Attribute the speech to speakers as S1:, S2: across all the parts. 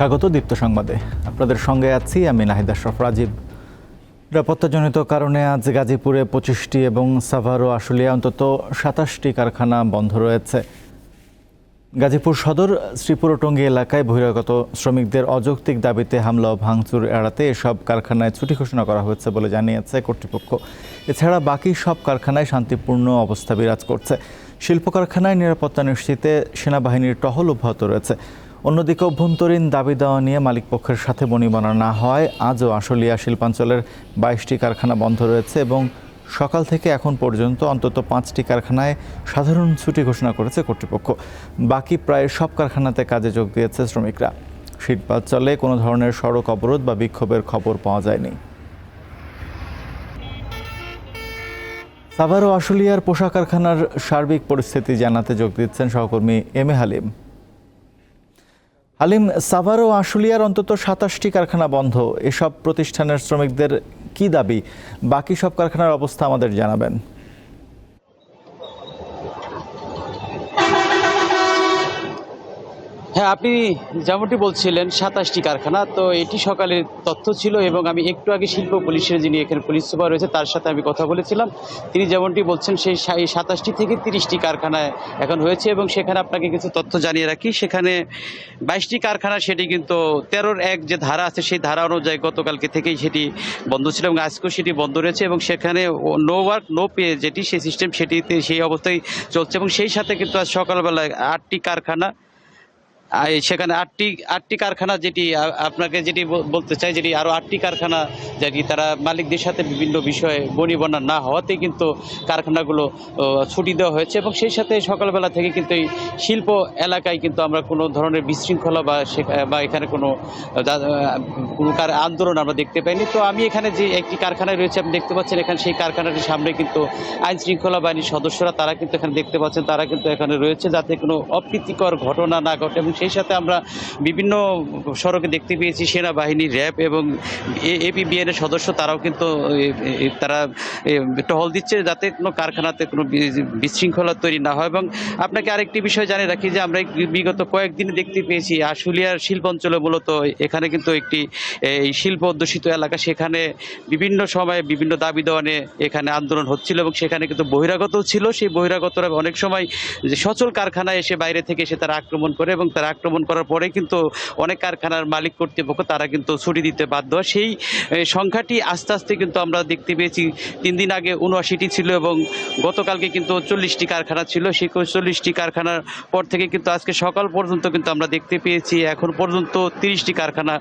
S1: স্বাগত দীপ্ত সংবাদে। আপনাদের সঙ্গে আছি আমি নাহিদ আশরফ রাজীব। নিরাপত্তাজনিত কারণে আজ গাজীপুরে পঁচিশটি এবং সাভারো আশুলিয়া অন্তত সাতাশটি কারখানা বন্ধ রয়েছে। গাজীপুর সদর শ্রীপুরটঙ্গী এলাকায় বহিরাগত শ্রমিকদের অযৌক্তিক দাবিতে হামলা ও ভাঙচুর এড়াতে এসব কারখানায় ছুটি ঘোষণা করা হয়েছে বলে জানিয়েছে কর্তৃপক্ষ। এছাড়া বাকি সব কারখানায় শান্তিপূর্ণ অবস্থা বিরাজ করছে। শিল্প কারখানায় নিরাপত্তা নিশ্চিতে সেনাবাহিনীর টহল অব্যাহত রয়েছে। অন্যদিকে অভ্যন্তরীণ দাবি দেওয়া নিয়ে মালিকপক্ষের সাথে বনিবনা না হওয়ায় আজও আশুলিয়া শিল্পাঞ্চলের বাইশটি কারখানা বন্ধ রয়েছে এবং সকাল থেকে এখন পর্যন্ত অন্তত পাঁচটি কারখানায় সাধারণ ছুটি ঘোষণা করেছে কর্তৃপক্ষ। বাকি প্রায় সব কারখানাতে কাজে যোগ দিয়েছে শ্রমিকরা। শিল্পাঞ্চলে কোনো ধরনের সড়ক অবরোধ বা বিক্ষোভের খবর পাওয়া যায়নি। সাভার আশুলিয়ার পোশাক কারখানার সার্বিক পরিস্থিতি জানাতে যোগ দিচ্ছেন সহকর্মী এম এ হালিম। হালিম, সাভার ও আশুলিয়ার অন্তত সাতাশটি কারখানা বন্ধ। এসব প্রতিষ্ঠানের শ্রমিকদের কি দাবি? বাকি সব কারখানার অবস্থা আমাদের জানাবেন।
S2: হ্যাঁ আপনি যেমনটি বলছিলেন, সাতাশটি কারখানা, তো এটি সকালের তথ্য ছিল এবং আমি একটু আগে শিল্প পুলিশের যিনি এখানে পুলিশ সুপার রয়েছে, তার সাথে আমি কথা বলেছিলাম। তিনি যেমনটি বলছেন, সেই সাতাশটি থেকে তিরিশটি কারখানায় এখন হয়েছে এবং সেখানে আপনাকে কিছু তথ্য জানিয়ে রাখি। সেখানে বাইশটি কারখানা, সেটি কিন্তু তেরোর এক যে ধারা আছে, সেই ধারা অনুযায়ী গতকালকে থেকেই সেটি বন্ধ ছিল এবং আজকেও সেটি বন্ধ রয়েছে এবং সেখানে নো ওয়ার্ক, নো পে যেটি, সেই সিস্টেম সেটিতে সেই অবস্থায় চলছে এবং সেই সাথে কিন্তু আজ সকালবেলায় আটটি কারখানা সেখানে আটটি আটটি কারখানা যেটি আপনাকে যেটি বলতে চাই, যেটি আরও আটটি কারখানা যেটি তারা মালিকদের সাথে বিভিন্ন বিষয়ে বনিবনা না হওয়াতে কিন্তু কারখানাগুলো ছুটি দেওয়া হয়েছে এবং সেই সাথে সকালবেলা থেকে কিন্তু এই শিল্প এলাকায় কিন্তু আমরা কোনো ধরনের বিশৃঙ্খলা বা বা এখানে কোনো কোনো কার, আন্দোলন আমরা দেখতে পাইনি। তো আমি এখানে যে একটি কারখানায় রয়েছে, আপনি দেখতে পাচ্ছেন এখানে সেই কারখানাটির সামনে কিন্তু আইন শৃঙ্খলা বাহিনীর সদস্যরা, তারা কিন্তু এখানে দেখতে পাচ্ছেন, তারা কিন্তু এখানে রয়েছে যাতে কোনো অপ্রীতিকর ঘটনা না ঘটে এবং সেই সাথে আমরা বিভিন্ন সড়কে দেখতে পেয়েছি সেনাবাহিনী, র্যাব এবং এপিবিএনের সদস্য, তারাও কিন্তু তারা টহল দিচ্ছে যাতে কোনো কারখানাতে কোনো বিশৃঙ্খলা তৈরি না হয়। এবং আপনাকে আরেকটি বিষয় জানিয়ে রাখি যে আমরা বিগত কয়েকদিন দেখতে পেয়েছি, আশুলিয়ার শিল্প অঞ্চলে মূলত এখানে কিন্তু একটি এই শিল্প অধ্যুষিত এলাকা। সেখানে বিভিন্ন সময়ে বিভিন্ন দাবি দেওয়া নিয়ে এখানে আন্দোলন হচ্ছিল এবং সেখানে কিন্তু বহিরাগত ছিল। সেই বহিরাগতরা অনেক সময় যে সচল কারখানায় এসে বাইরে থেকে এসে তারা আক্রমণ করে এবং তারা আক্রমণ করার পরে কিন্তু অনেক কারখানার মালিক কর্তৃপক্ষ তারা কিন্তু ছুটি দিতে বাধ্য। সেই সংখ্যাটি আস্তে আস্তে কিন্তু আমরা দেখতে পেয়েছি। তিন দিন আগে উনআশিটি ছিল এবং গতকালকে কিন্তু চল্লিশটি কারখানা ছিল। সেই চল্লিশটি কারখানার পর থেকে কিন্তু আজকে সকাল পর্যন্ত কিন্তু আমরা দেখতে পেয়েছি। এখন পর্যন্ত তিরিশটি কারখানা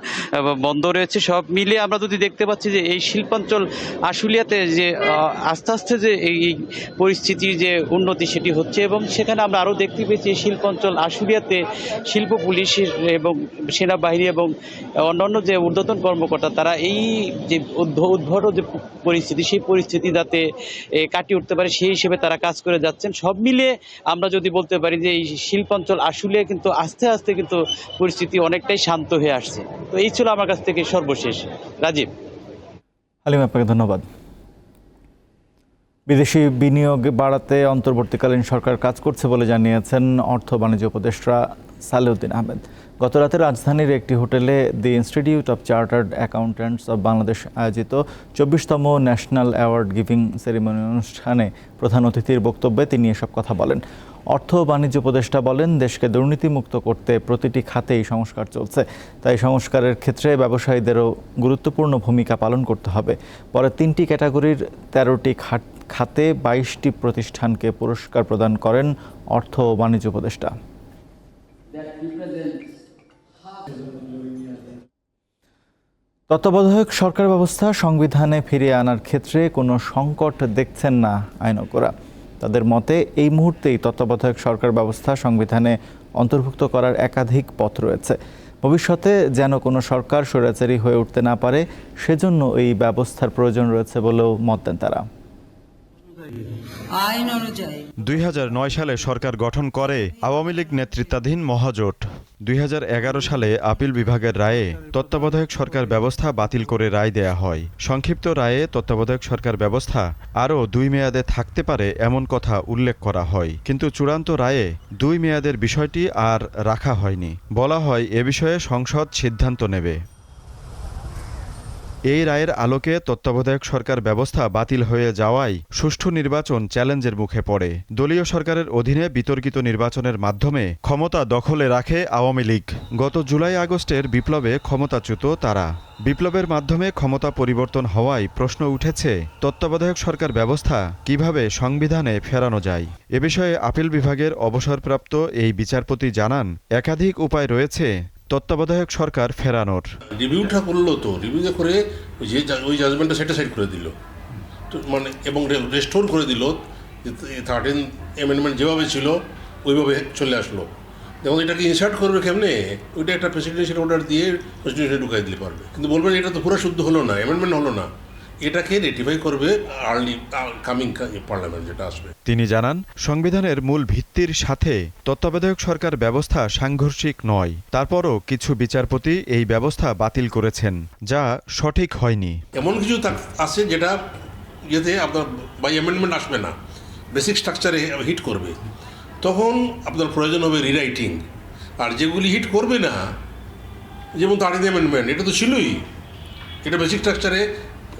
S2: বন্ধ রয়েছে। সব মিলে আমরা যদি দেখতে পাচ্ছি যে এই শিল্পাঞ্চল আশুলিয়াতে যে আস্তে আস্তে যে এই পরিস্থিতির যে উন্নতি সেটি হচ্ছে এবং সেখানে আমরা আরও দেখতে পেয়েছি শিল্পাঞ্চল আশুলিয়াতে শিল্প পুলিশের এবং সেনাবাহিনী এবং অন্যান্য যে ঊর্ধ্বতন কর্মকর্তা, তারা এই যে উদ্ভ- উদ্ভট যে পরিস্থিতি, সেই পরিস্থিতি যাতে কাটিয়ে উঠতে পারে, সেই হিসেবে তারা কাজ করে যাচ্ছেন। সব মিলিয়ে আমরা যদি বলতে পারি যে এই শিল্পাঞ্চল আসলে কিন্তু আস্তে আস্তে কিন্তু পরিস্থিতি অনেকটাই শান্ত হয়ে আসছে। তো এই ছিল আমার কাছ থেকে সর্বশেষ। রাজীব।
S1: আলিম আপনাকে ধন্যবাদ। বিদেশি বিনিয়োগ বাড়াতে অন্তর্বর্তীকালীন সরকার কাজ করছে বলে জানিয়েছেন অর্থ বাণিজ্য উপদেষ্টা সালেউদ্দিন আহমেদ। গত রাতে রাজধানীর একটি হোটেলে the institute of chartered accountants of Bangladesh আয়োজিত চব্বিশতম ন্যাশনাল অ্যাওয়ার্ড গিভিং সেরিমনি অনুষ্ঠানে প্রধান অতিথির বক্তব্যে তিনি এসব কথা বলেন। অর্থ ও বাণিজ্য উপদেষ্টা বলেন, দেশকে দুর্নীতিমুক্ত করতে প্রতিটি খাতেই সংস্কার চলছে। তাই সংস্কারের ক্ষেত্রে ব্যবসায়ীদেরও গুরুত্বপূর্ণ ভূমিকা পালন করতে হবে। পরে তিনটি ক্যাটাগরির তেরোটি খাত খাতে বাইশটি প্রতিষ্ঠানকে পুরস্কার প্রদান করেন অর্থ ও বাণিজ্য উপদেষ্টা। তত্ত্বাবধায়ক সরকার ব্যবস্থা সংবিধানে ফিরিয়ে আনার ক্ষেত্রে কোনো সংকট দেখছেন না আইনজ্ঞরা। তাদের মতে, এই মুহূর্তেই তত্ত্বাবধায়ক সরকার ব্যবস্থা সংবিধানে অন্তর্ভুক্ত করার একাধিক পথ রয়েছে। ভবিষ্যতে যেন কোনো সরকার স্বৈরাচারী হয়ে উঠতে না পারে, সেজন্য এই ব্যবস্থার প্রয়োজন রয়েছে বলেও মত দেন তারা।
S3: আইন অনুযায়ী।
S4: দুই হাজার নয় সালে সরকার গঠন করে আওয়ামী লীগ নেতৃত্বাধীন মহাজোট।
S3: দুই হাজার এগারো সালে আপিল বিভাগের রায়ে তত্ত্বাবধায়ক সরকার ব্যবস্থা বাতিল করে রায় দেয়া হয়। সংক্ষিপ্ত রায়ে তত্ত্বাবধায়ক সরকার ব্যবস্থা আরও দুই মেয়াদে থাকতে পারে এমন কথা উল্লেখ করা হয়। কিন্তু চূড়ান্ত রায়ে দুই মেয়াদের বিষয়টি আর রাখা হয়নি। বলা হয় এ বিষয়ে সংসদ সিদ্ধান্ত নেবে। এই রায়ের আলোকে তত্ত্বাবধায়ক সরকার ব্যবস্থা বাতিল হয়ে যাওয়ায় সুষ্ঠু নির্বাচন চ্যালেঞ্জের মুখে পড়ে। দলীয় সরকারের অধীনে বিতর্কিত নির্বাচনের মাধ্যমে ক্ষমতা দখলে রাখে আওয়ামী লীগ। গত জুলাই আগস্টের বিপ্লবে ক্ষমতাচ্যুত তারা। বিপ্লবের মাধ্যমে ক্ষমতা পরিবর্তন হওয়ায় প্রশ্ন উঠেছে, তত্ত্বাবধায়ক সরকার ব্যবস্থা কীভাবে সংবিধানে ফেরানো যায়? এ বিষয়ে আপিল বিভাগের অবসরপ্রাপ্ত এই বিচারপতি জানান, একাধিক উপায় রয়েছে তত্ত্বাবধায়ক সরকার ফেরানোর।
S4: রিভিউটা করল তো রিভিউটা করে যে ওই জাজমেন্টটা সাইড করে দিল। তো মানে এবং রেস্টোর করে দিল থার্টিন অ্যামেন্ডমেন্ট যেভাবে ছিল, ওইভাবে চলে আসলো। যেমন এটাকে ইনসার্ট করবে কেমনে? ওইটা একটা প্রেসিডেন্সিয়াল অর্ডার দিয়ে কনস্টিটিউশনে ঢুকাই দিতে পারবে। কিন্তু বলবেন এটা তো পুরো শুদ্ধ হলো না অ্যামেন্ডমেন্ট হলো না। এটাকে রেটিফাই করবে আর্লি কামিং পার্লামেন্ট যেটা আসবে।
S3: তিনি জানান সংবিধানের মূল ভিত্তির সাথে তত্ত্বাবধায়ক সরকার ব্যবস্থা সাংঘর্ষিক নয়। তারপরও কিছু বিচারপতি এই ব্যবস্থা বাতিল করেছেন যা সঠিক হয়নি।
S4: এমন কিছু আছে যেটা ইয়েতে আপনার বাই অ্যামেন্ডমেন্ট আসবে না। বেসিক স্ট্রাকচারে হিট করবে। তখন আপনার প্রয়োজন হবে রিরাইটিং আর যেগুলি হিট করবে না যেমন তারিদ অ্যামেন্ডমেন্ট এটা তো ছিলই। এটা বেসিক স্ট্রাকচারে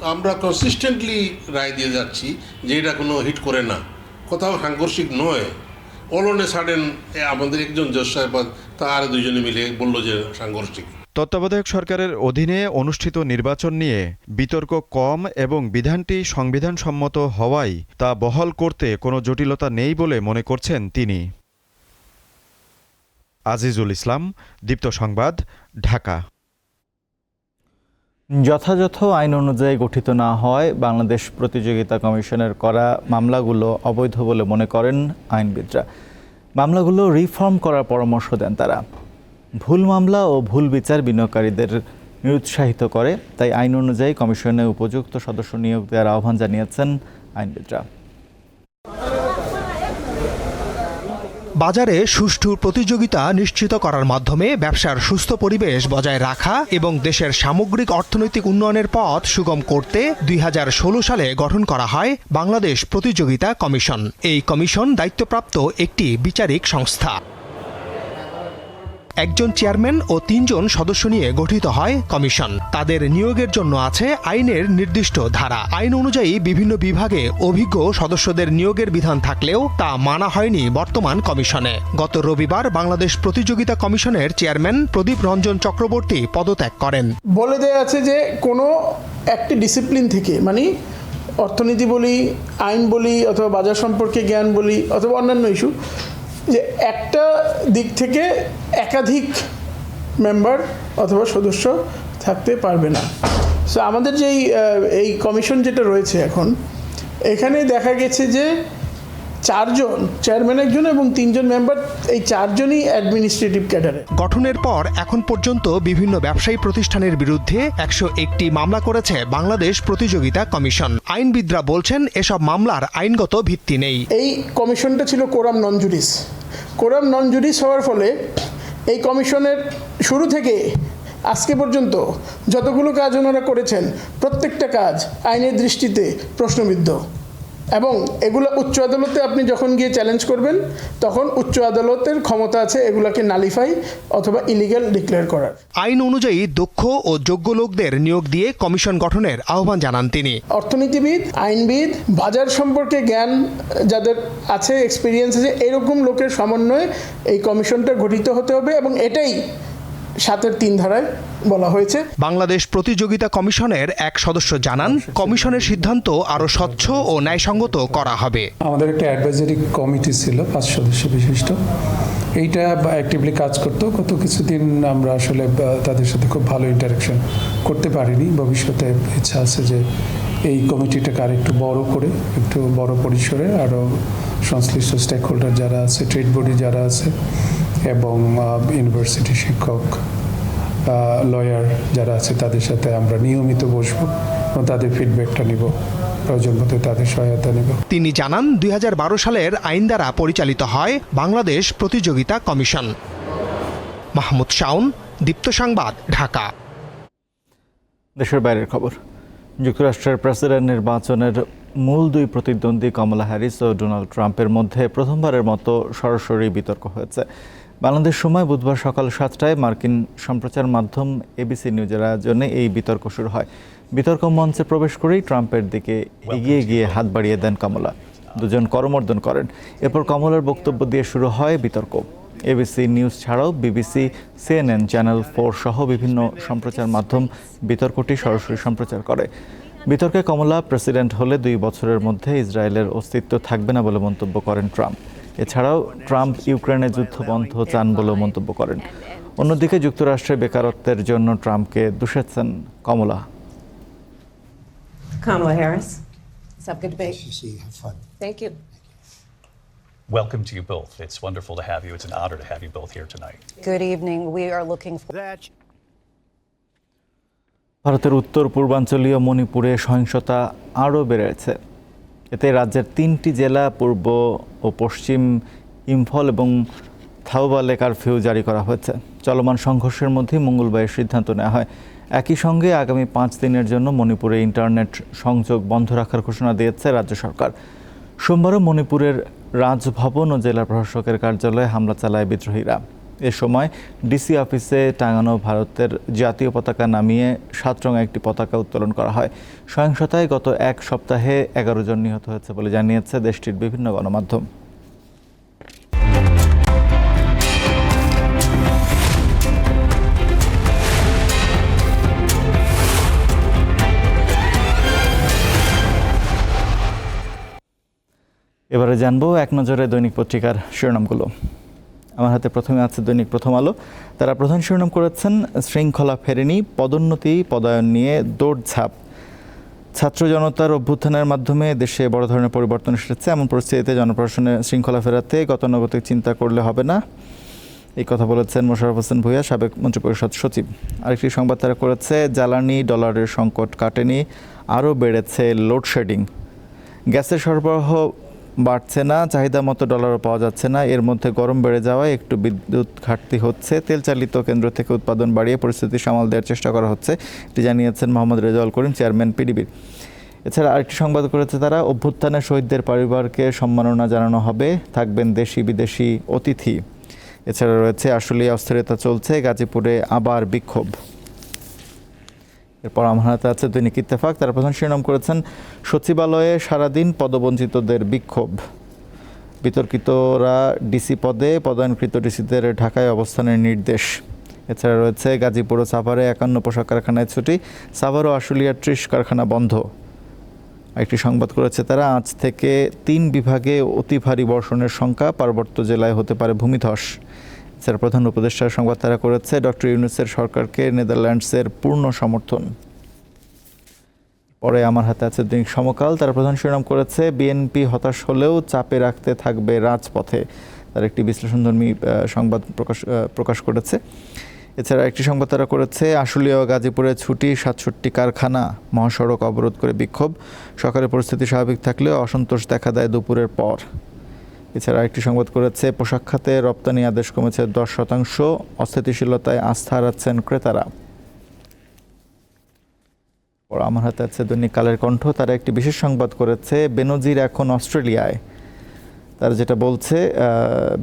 S4: আমরা কনসিস্টেন্টলি রায় দিয়ে যাচ্ছি যে এটা কোনো হিট করে না। কোথাও সাংঘর্ষিক নয়। অল অন এ সাডেন আমাদের একজন জজ সাহেব তার দুজনে মিলে বলল যে সাংঘর্ষিক।
S3: তত্ত্বাবধায়ক সরকারের অধীনে অনুষ্ঠিত নির্বাচন নিয়ে বিতর্ক কম এবং বিধানটি সংবিধানসম্মত হওয়ায় তা বহাল করতে কোনো জটিলতা নেই বলে মনে করছেন তিনি। আজিজুল ইসলাম, দীপ্ত সংবাদ, ঢাকা।
S1: যথাযথ আইন অনুযায়ী গঠিত না হয়, বাংলাদেশ প্রতিযোগিতা কমিশনের করা মামলাগুলো অবৈধ বলে মনে করেন আইনবিদরা। মামলাগুলো রিফর্ম করার পরামর্শ দেন তারা। ভুল মামলা ও ভুল বিচার বিনিয়োগকারীদের নিরুৎসাহিত করে, তাই আইন অনুযায়ী কমিশনে উপযুক্ত সদস্য নিয়োগ দেওয়ার আহ্বান জানিয়েছেন আইনবিদরা।
S5: বাজারে সুষ্ঠু প্রতিযোগিতা নিশ্চিত করার মাধ্যমে ব্যবসার সুস্থ পরিবেশ বজায় রাখা এবং দেশের সামগ্রিক অর্থনৈতিক উন্নয়নের পথ সুগম করতে দুই হাজার ষোলো সালে গঠন করা হয় বাংলাদেশ প্রতিযোগিতা কমিশন। এই কমিশন দায়িত্বপ্রাপ্ত একটি বিচারিক সংস্থা। একজন চেয়ারম্যান ও তিনজন সদস্য নিয়ে গঠিত হয় কমিশন। তাদের নিয়োগের জন্য আছে আইনের নির্দিষ্ট ধারা। আইন অনুযায়ী বিভিন্ন বিভাগে অভিজ্ঞ সদস্যদের নিয়োগের বিধান থাকলেও তা মানা হয়নি বর্তমান কমিশনে। গত রবিবার বাংলাদেশ প্রতিযোগিতা কমিশনের চেয়ারম্যান প্রদীপ রঞ্জন চক্রবর্তী পদত্যাগ করেন।
S6: বলে দেওয়া আছে যে কোনো একটি ডিসিপ্লিন থেকে মানে অর্থনীতি বলি, আইন বলি, অথবা বাজার সম্পর্কে জ্ঞান বলি, অথবা অন্যান্য ইস্যু যে একটা দিক থেকে একাধিক মেম্বার অথবা সদস্য থাকতে পারবে না। সো আমাদের যেই এই কমিশন যেটা রয়েছে এখন, এখানে দেখা গেছে যে চারজন চেয়ারম্যান একজন এবং তিনজন মেম্বার এই চারজনই অ্যাডমিনিস্ট্রেটিভ ক্যাডারে
S5: গঠনের পর এখন পর্যন্ত বিভিন্ন ব্যবসায়ী প্রতিষ্ঠানের বিরুদ্ধে একশো একটি মামলা করেছে বাংলাদেশ প্রতিযোগিতা কমিশন। আইনবিদরা বলছেন এসব মামলার আইনগত ভিত্তি নেই।
S6: এই কমিশনটা ছিল coram non judice coram non judice হওয়ার ফলে এই কমিশনের শুরু থেকে আজকে পর্যন্ত যতগুলো কাজ ওনারা করেছেন প্রত্যেকটা কাজ আইনের দৃষ্টিতে প্রশ্নবিদ্ধ। এবং এগুলো উচ্চ আদালতে আপনি যখন গিয়ে চ্যালেঞ্জ করবেন তখন উচ্চ আদালতের ক্ষমতা আছে এগুলাকে নালিফাই অথবা ইলিগ্যাল ডিক্লেয়ার করার।
S5: আইন অনুযায়ী দক্ষ ও যোগ্য লোকদের নিয়োগ দিয়ে কমিশন গঠনের আহ্বান জানান তিনি।
S6: অর্থনীতিবিদ আইনবিদ বাজার সম্পর্কে জ্ঞান যাদের আছে এক্সপিরিয়েন্স আছে এরকম লোকের সমন্বয়ে এই কমিশনটা গঠিত হতে হবে এবং এটাই সাতের তিন ধারায় বলা হয়েছে।
S5: বাংলাদেশ প্রতিযোগিতা কমিশনের এক সদস্য জানান কমিশনের সিদ্ধান্ত আরও স্বচ্ছ ও ন্যায়সঙ্গত করা হবে।
S7: আমাদের একটা অ্যাডভাইজারি কমিটি ছিল পাঁচ সদস্য বিশিষ্ট। এইটা অ্যাক্টিভলি কাজ করতো। গত কিছুদিন আমরা আসলে তাদের সাথে খুব ভালো ইন্টারাকশন করতে পারিনি। ভবিষ্যতে ইচ্ছা আছে যে এই কমিটিটাকে আর একটু বড় করে একটু বড় পরিসরে আরও সংশ্লিষ্ট স্টেক হোল্ডার যারা আছে ট্রেড বডি যারা আছে এবং ইউনিভার্সিটি শিক্ষক লয়ার যারা আছে তাদের সাথে আমরা নিয়মিত বসবো এবং তাদের ফিডব্যাকটা নিব। প্রয়োজন মতো তাদের সহায়তা নেব।
S5: তিনি জানান দুই হাজার বারো সালের আইন দ্বারা পরিচালিত হয় বাংলাদেশ প্রতিযোগিতা কমিশন। মাহমুদ শাওন দীপ্ত সংবাদ ঢাকা।
S1: দেশের বাইরের খবর। যুক্তরাষ্ট্রের প্রেসিডেন্ট নির্বাচনের মূল দুই প্রতিদ্বন্দ্বী কমলা হ্যারিস ও ডোনাল্ড ট্রাম্পের মধ্যে প্রথমবারের মতো সরাসরি বিতর্ক হয়েছে। বাংলাদেশ সময় বুধবার সকাল সাতটায় মার্কিন সম্প্রচার মাধ্যম এবিসি নিউজের আয়োজনে এই বিতর্ক শুরু হয়। বিতর্ক মঞ্চে প্রবেশ করেই ট্রাম্পের দিকে এগিয়ে গিয়ে হাত বাড়িয়ে দেন কমলা। দুজন করমর্দন করেন। এরপর কমলার বক্তব্য দিয়ে শুরু হয় বিতর্ক। এবিসি নিউজ ছাড়াও বিবিসি সিএনএন চ্যানেল ফোর সহ বিভিন্ন সম্প্রচার মাধ্যম বিতর্কটি সরাসরি সম্প্রচার করে। বিতর্কে কমলা প্রেসিডেন্ট হলে দুই বছরের মধ্যে ইসরায়েলের অস্তিত্ব থাকবে না বলে মন্তব্য করেন ট্রাম্প। এছাড়াও ট্রাম্প ইউক্রেনে যুদ্ধ বন্ধ চান বলেও মন্তব্য করেন অন্যদিকে যুক্তরাষ্ট্রে বেকারত্বের জন্য ট্রাম্পকে দুষেছেন কমলা
S8: Kamala Harris. It's up good to
S9: see you. Have fun.
S8: Thank you.
S10: Welcome to you both. It's wonderful to have you. It's an honor to have you both here tonight.
S8: Good evening. We are looking for. that.
S1: ভারতের উত্তর পূর্বাঞ্চলীয় মণিপুরে সহিংসতা আরও বেড়েছে এতে রাজ্যের তিনটি জেলা, পূর্ব ও পশ্চিম, ইম্ফল এবং থাউবালে কারফিউ জারি করা হয়েছে। চলমান সংঘর্ষের মধ্যে মঙ্গলবার সিদ্ধান্ত নেওয়া হয়। একই সঙ্গে আগামী পাঁচ দিনের জন্য মণিপুরে ইন্টারনেট সংযোগ বন্ধ রাখার ঘোষণা দিয়েছে রাজ্য সরকার। সোমবারও মণিপুরের রাজভবন ও জেলা প্রশাসকের কার্যালয়ে হামলা চালায় বিদ্রোহীরা। এ সময় ডিসি অফিসে টাঙানো ভারতের জাতীয় পতাকা নামিয়ে সাত রঙা একটি পতাকা উত্তোলন করা হয়। সহিংসতায় গত এক সপ্তাহে এগারো জন নিহত হয়েছে বলে জানিয়েছে দেশটির বিভিন্ন গণমাধ্যম। এবারে জানব এক নজরে দৈনিক পত্রিকার শিরোনামগুলো। আমার হাতে প্রথমে আছে দৈনিক প্রথম আলো। তারা প্রধান শিরোনাম করেছেন, শৃঙ্খলা ফেরেনি, পদোন্নতি, পদায়ন নিয়ে দৌড়ঝাঁপ ছাত্র জনতার অভ্যুত্থানের মাধ্যমে দেশে বড় ধরনের পরিবর্তন এসেছে। এমন পরিস্থিতিতে জনপ্রশাসনে শৃঙ্খলা ফেরাতে গতানুগতিক চিন্তা করলে হবে না। এই কথা বলেছেন মোশারফ হোসেন ভূঁইয়া, সাবেক মন্ত্রিপরিষদ সচিব। আরেকটি সংবাদ তারা করেছে, জ্বালানি ডলারের সংকট কাটেনি, আরও বেড়েছে লোডশেডিং। গ্যাসের সরবরাহ বাড়ছে না, চাহিদা মতো ডলারও পাওয়া যাচ্ছে না, এর মধ্যে গরম বেড়ে যাওয়ায় একটু বিদ্যুৎ ঘাটতি হচ্ছে। তেল চালিত কেন্দ্র থেকে উৎপাদন বাড়িয়ে পরিস্থিতি সামাল দেওয়ার চেষ্টা করা হচ্ছে, এটি জানিয়েছেন মোহাম্মদ রেজাউল করিম, চেয়ারম্যান পিডিবির এছাড়া আরেকটি সংবাদ করেছে তারা, অভ্যুত্থানে শহীদদের পরিবারকে সম্মাননা জানানো হবে, থাকবেন দেশি বিদেশি অতিথি। এছাড়া রয়েছে আসলে অস্থিরতা চলছে, গাজীপুরে আবার বিক্ষোভ। এরপর আমার হাতে আছে দৈনিক ইত্তেফাক। তারা প্রধান শিরোনাম করেছেন, সচিবালয়ে সারাদিন পদবঞ্চিতদের বিক্ষোভ। বিতর্কিতরা ডিসি পদে, পদায়নকৃত ডিসিদের ঢাকায় অবস্থানের নির্দেশ। এছাড়া রয়েছে গাজীপুর ও সাভারে একান্ন পোশাক কারখানায় ছুটি। সাভার ও আশুলিয়ার ত্রিশ কারখানা বন্ধ। একটি সংবাদ করেছে তারা, আজ থেকে তিন বিভাগে অতি ভারী বর্ষণের সংখ্যা পার্বত্য জেলায় হতে পারে ভূমিধস। এছাড়া প্রধান উপদেষ্টার সংবাদ তারা করেছে। ডক্টর ইউনুসের সরকারকে নেদারল্যান্ডসের পূর্ণ সমর্থন। পরে আমার হাতে আছে দৈনিক সমকাল। তারা প্রধান শিরোনাম করেছে, বিএনপি হতাশ হলেও চাপে রাখতে থাকবে রাজপথে। তার একটি বিশ্লেষণধর্মী সংবাদ প্রকাশ প্রকাশ করেছে। এছাড়া একটি সংবাদ তারা করেছে, আশুলিয়া গাজীপুরে ছুটি, সাতষট্টি কারখানা, মহাসড়ক অবরোধ করে বিক্ষোভ। সকালে পরিস্থিতি স্বাভাবিক থাকলেও অসন্তোষ দেখা দেয় দুপুরের পর। এছাড়া একটি সংবাদ করেছে, পোশাক খাতে রপ্তানি আদেশ কমেছে দশ শতাংশ, অস্থিতিশীলতায় আস্থা হারাচ্ছেন ক্রেতারা। আমার হাতে আছে দৈনিক কালের কণ্ঠ, তারা একটি বিশেষ সংবাদ করেছে, বেনজির এখন অস্ট্রেলিয়ায়। তারা যেটা বলছে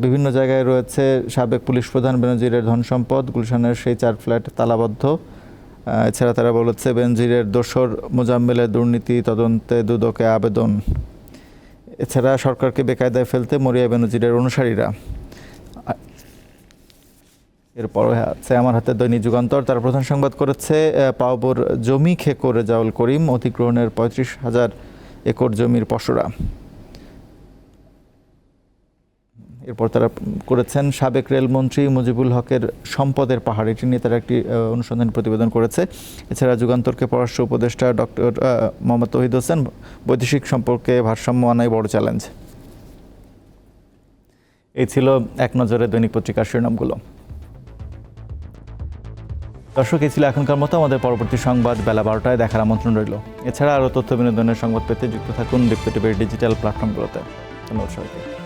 S1: বিভিন্ন জায়গায় রয়েছে সাবেক পুলিশ প্রধান বেনজিরের ধন সম্পদ, গুলশানের সেই চার ফ্ল্যাট তালাবদ্ধ। এছাড়া তারা বলেছে, বেনজিরের দোসর মোজাম্মেলের দুর্নীতি তদন্তে দুদকে আবেদন। এছাড়া সরকারকে বেকায়দায় ফেলতে মরিয়া বেনজিরের অনুসারীরা। এরপর আছে আমার হাতে দৈনিক যুগান্তর। তার প্রধান সংবাদ করেছে পাওবর জমি খেকো রেজাউল করিম, অধিগ্রহণের পঁয়ত্রিশ হাজার একর জমির পসরা এরপর তারা করেছেন সাবেক রেলমন্ত্রী মুজিবুল হকের সম্পদের পাহাড়। এটি নিয়ে তারা একটি অনুসন্ধান প্রতিবেদন করেছে। এছাড়া যুগান্তরকে পররাষ্ট্র উপদেষ্টা ডক্টর মোহাম্মদ তহিদ হোসেন বৈদেশিক সম্পর্কে ভারসাম্য আনাই বড় চ্যালেঞ্জ। এই ছিল এক নজরে দৈনিক পত্রিকার শিরোনামগুলো। দর্শক, এই ছিল এখনকার মতো। আমাদের পরবর্তী সংবাদ বেলা বারোটায় দেখার আমন্ত্রণ রইল। এছাড়া আরও তথ্য বিনোদনের সংবাদ পেতে যুক্ত থাকুন দীপ্ত টিভির ডিজিটাল প্ল্যাটফর্মগুলোতে। ধন্যবাদ সবাইকে।